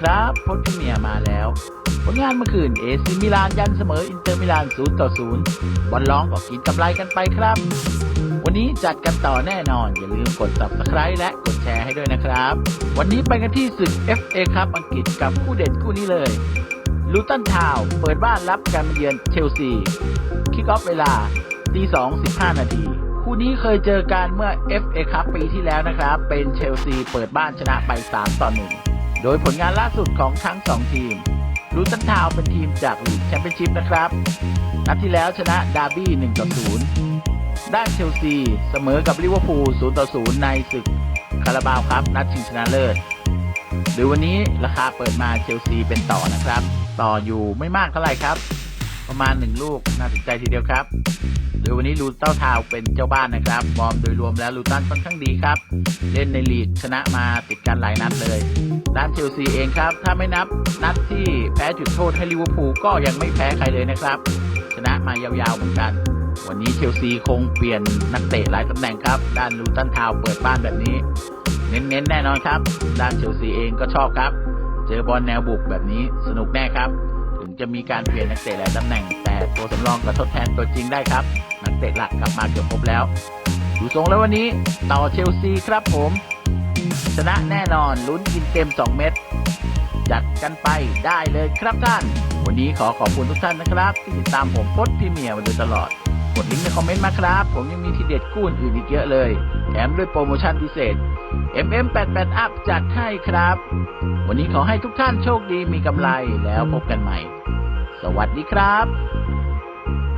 ครับพจน์พเมียมาแล้ว ผลงานเมื่อคืนเอซิมิลานยันเสมออินเตอร์มิลาน0ต่อ0บอลร้องก็กินกำไรกันไปครับ วันนี้จัดกันต่อแน่นอน อย่าลืมกด subscribe และกดแชร์ให้ด้วยนะครับ วันนี้ไปกันที่ศึก FA ครับอังกฤษกับคู่เด่นคู่นี้เลยลูตันทาวเปิดบ้านรับการมาเยือนเชลซีคิกออฟเวลาตีสองสิบห้านาทีคู่นี้เคยเจอกันเมื่อ FA ครับปีที่แล้วนะครับ เป็นเชลซีเปิดบ้านชนะไป 3 ต่อ 1 โดยผลงานล่าสุดของทั้ง 2 ทีมลูตันทาวเป็นทีมจากลีกแชมเปี้ยนชิพนะครับ นัดที่แล้วชนะดาร์บี้1ต่อ0ด้านเชลซีเสมอกับลิเวอร์พูล0ต่อ0ในศึกคาราบาวครับ นัดชิงชนะเลิศโดยวันนี้ราคาเปิดมาเชลซีเป็นต่อนะครับ ต่ออยู่ไม่มากเท่าไหร่ครับ ประมาณ 1 ลูกน่าสนใจทีเดียวครับโดยวันนี้ลูเต้าทาวเป็นเจ้าบ้านนะครับฟอร์มโดยรวมแล้วลูตันค่อนข้างดีครับ เล่นในลีกชนะมาติดกันหลายนัดเลย ด้านเชลซีเองครับ ถ้าไม่นับนัดที่แพ้จุดโทษให้ลิเวอร์พูลก็ยังไม่แพ้ใครเลยนะครับ ชนะมายาวๆเหมือนกัน วันนี้เชลซีคงเปลี่ยนนักเตะหลายตำแหน่งครับ ด้านลูตันทาวเปิดบ้านแบบนี้ เน้นๆแน่นอนครับ ด้านเชลซีเองก็ชอบครับ เจอบอลแนวบุกแบบนี้สนุกแน่ครับ ถึงจะมีการเปลี่ยนนักเตะหลายตำแหน่ง แต่ตัวสำรองก็ทดแทนตัวจริงได้ครับ นักเตะหลักกลับมาเกือบครบแล้วดูทรงแล้ววันนี้ต่อเชลซีครับผม ชนะแน่นอนลุ้นกินเต็ม2 เม็ดจัดกันไปได้เลยครับท่าน วันนี้ขอขอบคุณทุกท่านนะครับ ที่ติดตามผมพดพรีเมียมาโดยตลอดกดลิงก์ในคอมเมนต์มาครับ ผมยังมีทีเด็ดกู้อื่นอีกเยอะเลยแถมด้วยโปรโมชั่นพิเศษ MM88 Up จัดให้ครับ วันนี้ขอให้ทุกท่านโชคดีมีกำไรแล้วพบกันใหม่ สวัสดีครับ